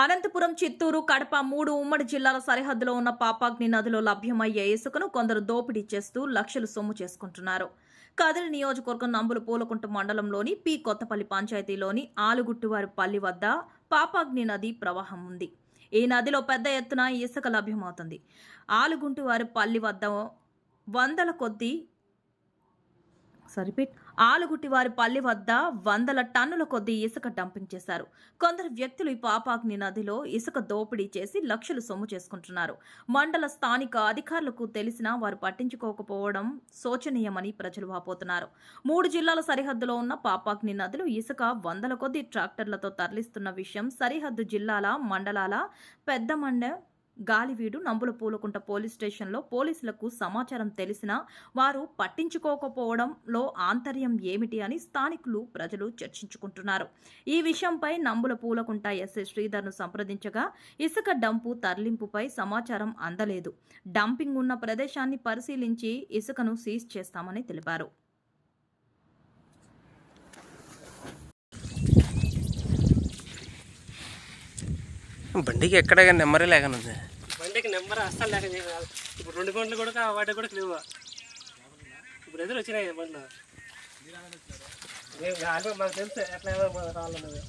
అనంతపురం చిత్తూరు కడప మూడు ఉమ్మడి జిల్లాల సరిహద్దులో ఉన్న పాపాగ్ని నదిలో లభ్యమయ్యే ఇసుకను కొందరు దోపిడీ చేస్తూ లక్షలు సొమ్ము చేసుకుంటున్నారు. కదిరి నియోజకవర్గం నంబుల పూలకుంట మండలంలోని పి. కొత్తపల్లి పంచాయతీలోని ఆలుగుట్టువారి పల్లి వద్ద పాపాగ్ని నది ప్రవాహం ఉంది. ఈ నదిలో పెద్ద ఎత్తున ఇసుక లభ్యమవుతుంది. ఆలుగుంటువారి పల్లి వద్ద వందల కొద్దీ సరిపిట్ ఆలుగుట్టి వారి పల్లి వద్ద వందల టన్నుల కొద్దీ ఇసుక డంపింగ్ చేశారు కొందరు వ్యక్తులు ఈ పాపాగ్ని నదిలో ఇసుక దోపిడీ చేసి లక్షలు సొమ్ము చేసుకుంటున్నారు. మండల స్థానిక అధికారులకు తెలిసినా వారు పట్టించుకోకపోవడం శోచనీయమని ప్రజలు వాపోతున్నారు. మూడు జిల్లాల సరిహద్దులో ఉన్న పాపాగ్ని నదిలో ఇసుక వందల కొద్దీ ట్రాక్టర్లతో తరలిస్తున్న విషయం సరిహద్దు జిల్లాల మండలాల పెద్ద మండ గాలివీడు నంబుల పూలకుంట పోలీస్ స్టేషన్లో పోలీసులకు సమాచారం తెలిసినా వారు పట్టించుకోకపోవడంలో ఆంతర్యం ఏమిటి అని స్థానికులు ప్రజలు చర్చించుకుంటున్నారు. ఈ విషయంపై నంబుల పూలకుంట ఎస్ఐ శ్రీధర్ను సంప్రదించగా ఇసుక డంపు తరలింపుపై సమాచారం అందలేదు. డంపింగ్ ఉన్న ప్రదేశాన్ని పరిశీలించి ఇసుకను సీజ్ చేస్తామని తెలిపారు. బండికి ఎక్కడ కానీ నెమ్మరే లేకుండా ఉంది. బండికి నెంబర్ అస్సలు లేక. ఇప్పుడు రెండు గంటలు కూడా వాటి కూడా లేవు. ఇప్పుడు ఎదురు వచ్చినాయి బండ్లు. మాకు తెలుసు ఎట్లా రావాలన్నది